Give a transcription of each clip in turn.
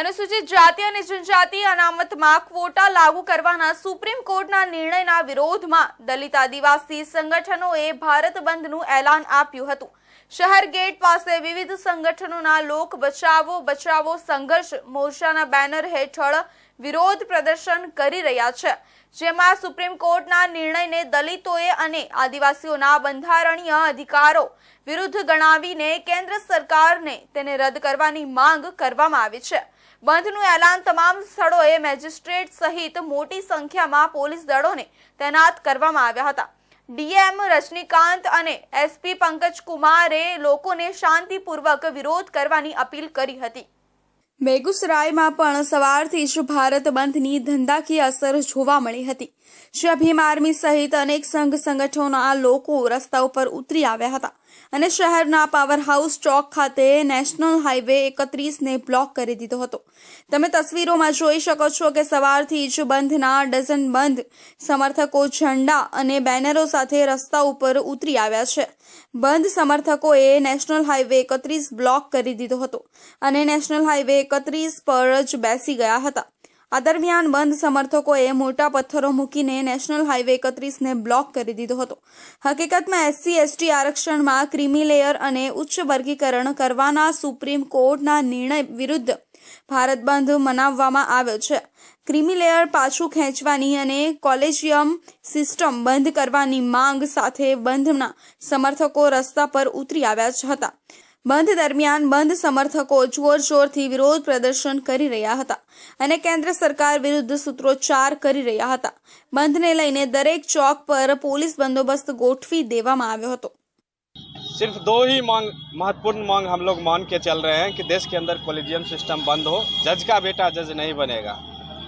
અનુસૂચિત જાતિ અને જનજાતિ અનામતમાં ક્વોટા લાગુ કરવાના સુપ્રીમ કોર્ટના નિર્ણયના વિરોધમાં દલિત આદિવાસી સંગઠનોએ ભારત બંધનું એલાન આપ્યું હતું. શહેર ગેટ પાસે વિવિધ સંગઠનોના લોક બચાવો બચાવો સંઘર્ષ મોરચાના બેનર હેઠળ વિરોધ પ્રદર્શન કરી રહ્યા છે. જેમાં સુપ્રીમ કોર્ટના નિર્ણયને દલિતોએ અને આદિવાસીઓના બંધારણીય અધિકારો વિરુદ્ધ ગણાવીને કેન્દ્ર સરકારને તેને રદ કરવાની માંગ કરવામાં આવી છે. બંધનું એલાન તમામ સ્થળોએ મેજિસ્ટ્રેટ સહિત મોટી સંખ્યામાં પોલીસ દળોને તૈનાત કરવામાં આવ્યા હતા. ડીએમ રજનીકાંત અને એસપી પંકજ કુમારે લોકોને શાંતિપૂર્વક વિરોધ કરવાની અપીલ કરી હતી. બેગુસરાયમાં પણ સવારથી જ ભારત બંધની ધંધાકીય અસર જોવા મળી હતી. ભીમ આર્મી સહિત અનેક સંઘ સંગઠનોના લોકો રસ્તા ઉપર ઉતરી આવ્યા હતા અને શહેરના પાવર હાઉસ ચોક ખાતે નેશનલ હાઈવે એકત્રીસને બ્લોક કરી દીધો હતો. તમે તસવીરોમાં જોઈ શકો છો કે સવારથી જ બંધના ડઝન બંધ સમર્થકો ઝંડા અને બેનરો સાથે રસ્તા ઉપર ઉતરી આવ્યા છે. બંધ સમર્થકોએ નેશનલ હાઈવે એકત્રીસ બ્લોક કરી દીધો હતો અને નેશનલ હાઈવે એકત્રીસ પર જ બેસી ગયા હતા. આ દરમિયાન બંધ સમર્થકોએ મોટા પથ્થરો મૂકીને નેશનલ હાઈવે એકત્રીસને બ્લોક કરી દીધો હતો. હકીકતમાં એસસી, એસટી આરક્ષણમાં ક્રિમી લેયર અને ઉચ્ચ વર્ગીકરણ કરવાના સુપ્રીમ કોર્ટના નિર્ણય વિરુદ્ધ ભારત બંધ મનાવવામાં આવ્યો છે. ક્રિમી લેયર પાછું ખેંચવાની અને કોલેજિયમ સિસ્ટમ બંધ કરવાની માંગ સાથે બંધના સમર્થકો રસ્તા પર ઉતરી આવ્યા હતા. બંધ દરમિયાન બંધ સમર્થકો જોરશોરથી વિરોધ પ્રદર્શન કરી રહ્યા હતા અને કેન્દ્ર સરકાર વિરુદ્ધ સૂત્રોચ્ચાર કરી રહ્યા હતા બંધને લઈને દરેક ચોક પર પોલીસ બંદોબસ્ત ગોઠવી દેવામાં આવ્યો હતો सिर्फ दो ही मांग महत्वपूर्ण मांग हम लोग मान के चल रहे हैं कि देश के अंदर कोलिजियम सिस्टम बंद हो जज का बेटा जज नहीं बनेगा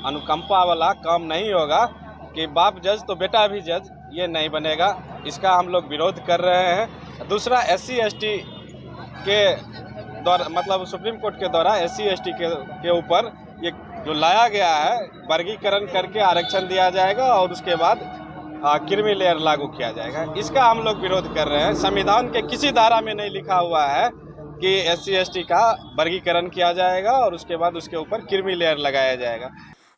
अनुकंपा वाला काम नहीं होगा कि बाप जज तो बेटा भी जज ये नहीं बनेगा इसका हम लोग विरोध कर रहे हैं दूसरा एस सी के द्वारा मतलब सुप्रीम कोर्ट के द्वारा एस सी के ऊपर ये जो लाया गया है वर्गीकरण करके आरक्षण दिया जाएगा और उसके बाद आ, क्रिमी लेयर लागू किया जाएगा। इसका हम लोग विरोध कर रहे हैं। संविधान के किसी धारा में नहीं लिखा हुआ है कि एस सी का वर्गीकरण किया जाएगा और उसके बाद उसके ऊपर क्रिमी लेयर लगाया जाएगा।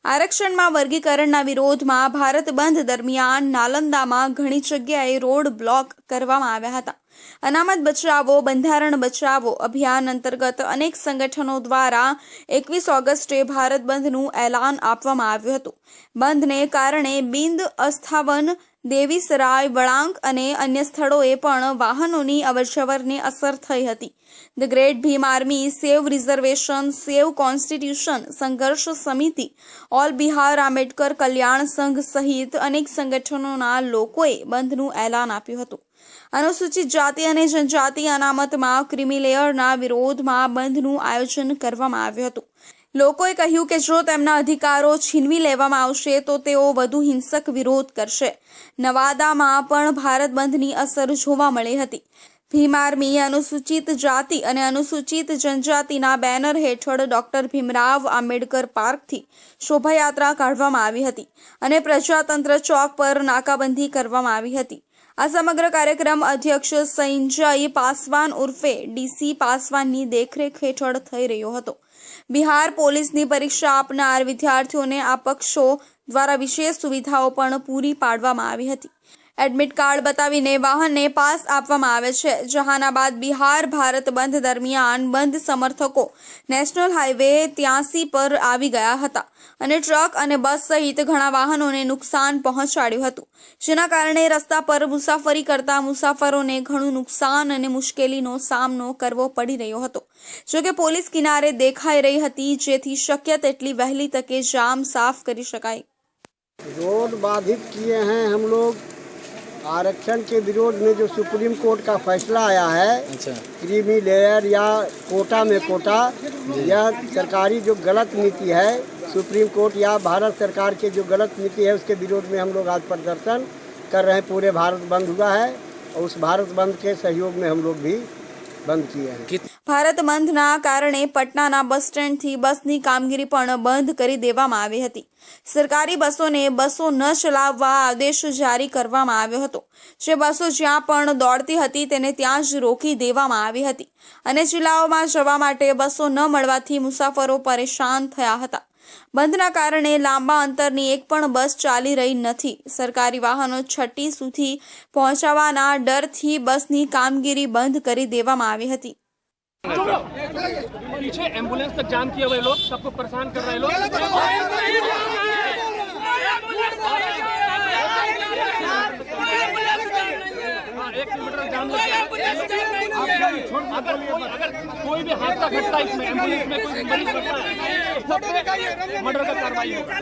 આરક્ષણમાં વર્ગીકરણના વિરોધમાં ભારત બંધ દરમિયાન નાલંદામાં ઘણી જગ્યાએ રોડ બ્લોક કરવામાં આવ્યા હતા. અનામત બચાવો, બંધારણ બચાવો અભિયાન અંતર્ગત અનેક સંગઠનો દ્વારા એકવીસ ઓગસ્ટે ભારત બંધનું એલાન આપવામાં આવ્યું હતું. બંધને કારણે બિંદ અસ્થાવન દેવીસરાય, વળાંક અને અન્ય સ્થળોએ પણ વાહનોની અવરજવરને અસર થઈ હતી. The great Bhim army, save reservation, save constitution, સંઘર્ષ સમિતિ, ઓલ બિહાર આંબેડકર કલ્યાણ સંઘ સહિત અનેક સંગઠનોના લોકોએ બંધનું એલાન આપ્યું હતું. અનુસૂચિત જાતિ અને જનજાતિ અનામતમાં ક્રિમિલેયરના વિરોધમાં બંધનું આયોજન કરવામાં આવ્યું હતું. લોકોએ કહ્યું કે જો તેમના અધિકારો છીનવી લેવામાં આવશે, તો તેઓ વધુ હિંસક વિરોધ કરશે. નવાદામાં પણ ભારત બંધની અસર જોવા મળી હતી. ભીમ આર્મી અનુસૂચિત જાતિ અને અનુસૂચિત જનજાતિના બેનર હેઠળ ડોક્ટર ભીમરાવ આંબેડકર પાર્કથી શોભાયાત્રા કાઢવામાં આવી હતી અને પ્રજાતંત્ર ચોક પર નાકાબંધી કરવામાં આવી હતી. આ સમગ્ર કાર્યક્રમ અધ્યક્ષ સંજય પાસવાન ઉર્ફે ડીસી પાસવાનની દેખરેખ હેઠળ થઈ રહ્યો હતો. બિહાર પોલીસની પરીક્ષા આપનાર વિદ્યાર્થીઓને આ પક્ષો દ્વારા વિશેષ સુવિધાઓ પણ પૂરી પાડવામાં આવી હતી. એડમિટ કાર્ડ બતાવીને વાહનને પાસ આપવામાં આવે છે જહાનાબાદ બિહાર ભારત બંધ દરમિયાન બંધ સમર્થકો નેશનલ હાઈવે ત્યાસી પર આવી ગયા હતા અને ટ્રક અને બસ સહિત ઘણા વાહનોને નુકસાન પહોંચાડ્યું હતું જેના કારણે રસ્તા પર મુસાફરી કરતા મુસાફરોને ઘણું નુકસાન અને મુશ્કેલીનો સામનો કરવો પડી રહ્યો હતો જોકે પોલીસ કિનારે દેખાઈ રહી હતી જેથી શક્ય તેટલી વહેલી તકે જામ સાફ કરી શકાય रोड बाधित किए हैं हम लोग आरक्षण के विरोध में जो सुप्रीम कोर्ट का फैसला आया है अच्छा। क्रीमी लेयर या कोटा में कोटा यह सरकारी जो गलत नीति है सुप्रीम कोर्ट या भारत सरकार के जो गलत नीति है उसके विरोध में हम लोग आज प्रदर्शन कर रहे हैं। पूरे भारत बंद हुआ है और उस भारत बंद के सहयोग में हम लोग भी ભારત બંધના કારણે પટનાના બસ સ્ટેન્ડથી બસની કામગીરી પણ બંધ કરી દેવામાં આવી હતી. સરકારી બસોને બસો ન ચલાવવા આદેશ જારી કરવામાં આવ્યો હતો. જે બસો જ્યાં પણ દોડતી હતી તેને ત્યાં જ રોકી દેવામાં આવી હતી. અને જિલ્લાઓમાં જવા માટે બસો ન મળવાથી મુસાફરો પરેશાન થયા હતા. બંધના કારણે લાંબા અંતરની એક પણ બસ ચાલી રહી નથી સરકારી વાહનો છઠ્ઠી સુધી પહોંચાવાના ડરથી બસની કામગીરી બંધ કરી દેવામાં આવી હતી पीछे एम्बुलेंस तक जाम किए हुए लोग सबको परेशान कर रहे लोग एक किलोमीटर जाम लग गया आप छोड़- अगर कोई अगर कोई भी हादसा घटता है इसमें एम्बुलेंस में कोई मरीज घटता है सब पे मर्डर का कार्रवाई होगा